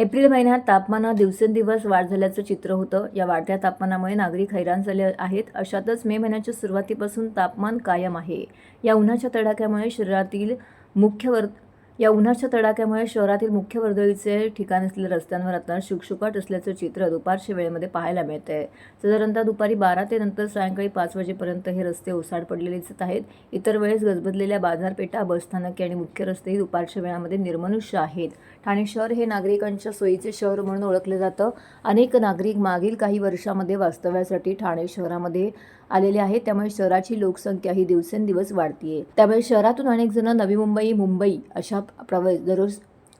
April महिन्यात तापमानात दिवसेंदिवस वाढ झाल्याचं चित्र होतं. या वाढत्या तापमानामुळे नागरिक हैराण झाले आहेत. अशातच मे महिन्याच्या सुरुवातीपासून तापमान कायम आहे. या उन्हाच्या तडाख्यामुळे शरीरातील मुख्य वर या उन्हाच्या तडाख्यामुळे शहरातील मुख्य वर्दळीचे ठिकाण असलेल्या रस्त्यांवर आता शुकशुकाट असल्याचं चित्र दुपारच्या वेळेमध्ये पाहायला मिळतंय. साधारणतः दुपारी बारा ते नंतर सायंकाळी पाच वाजेपर्यंत हे रस्ते ओसाड पडलेले दिसत आहेत. इतर वेळेस गजबजलेल्या बाजारपेठा बसस्थानके आणि मुख्य रस्तेही दुपारच्या वेळामध्ये निर्मनुष्य आहेत. ठाणे शहर हे नागरिकांच्या सोयीचे शहर म्हणून ओळखलं जातं. अनेक नागरिक मागील काही वर्षामध्ये वास्तव्यासाठी ठाणे शहरामध्ये आलेले आहेत. त्यामुळे शहराची लोकसंख्या ही दिवसेंदिवस वाढतीये. त्यामुळे शहरातून अनेक जण नवी मुंबई मुंबई अशा प्रवास दररोज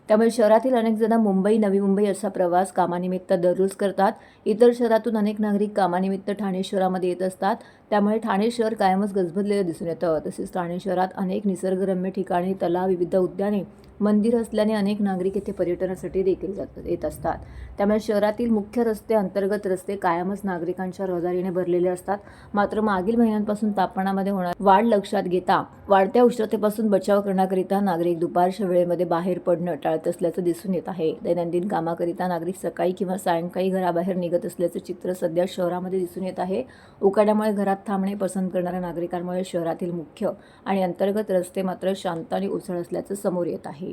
त्यामुळे शहरातील अनेक जण मुंबई नवी मुंबई असा प्रवास कामानिमित्त दररोज करतात. इतर शहरातून अनेक नागरिक कामानिमित्त ठाणे शहरामध्ये येत असतात. त्यामुळे ठाणे शहर कायमच गजबजलेलं दिसून येतं. तसेच ठाणे शहरात अनेक निसर्गरम्य ठिकाणी तलाव विविध उद्याने मंदिर असल्याने अनेक नागरिक येथे पर्यटनासाठी देखील जातात येत असतात. त्यामुळे शहरातील मुख्य रस्ते अंतर्गत रस्ते कायमच नागरिकांच्या रहदारीने भरलेले असतात. मात्र मागील महिन्यांपासून तापमानामध्ये होणार वाढ लक्षात घेता वाढत्या उष्णतेपासून बचाव करण्याकरिता नागरिक दुपारच्या वेळेमध्ये बाहेर पडणं टाळत असल्याचं दिसून येत आहे. दैनंदिन कामाकरिता नागरिक सकाळी किंवा सायंकाळी घराबाहेर निघत असल्याचं चित्र सध्या शहरामध्ये दिसून येत आहे. उकाड्यामुळे घरात थांबणे पसंत करणाऱ्या नागरिकांमुळे शहरातील मुख्य आणि अंतर्गत रस्ते मात्र शांत आणि उसळ असल्याचं समोर येत आहे.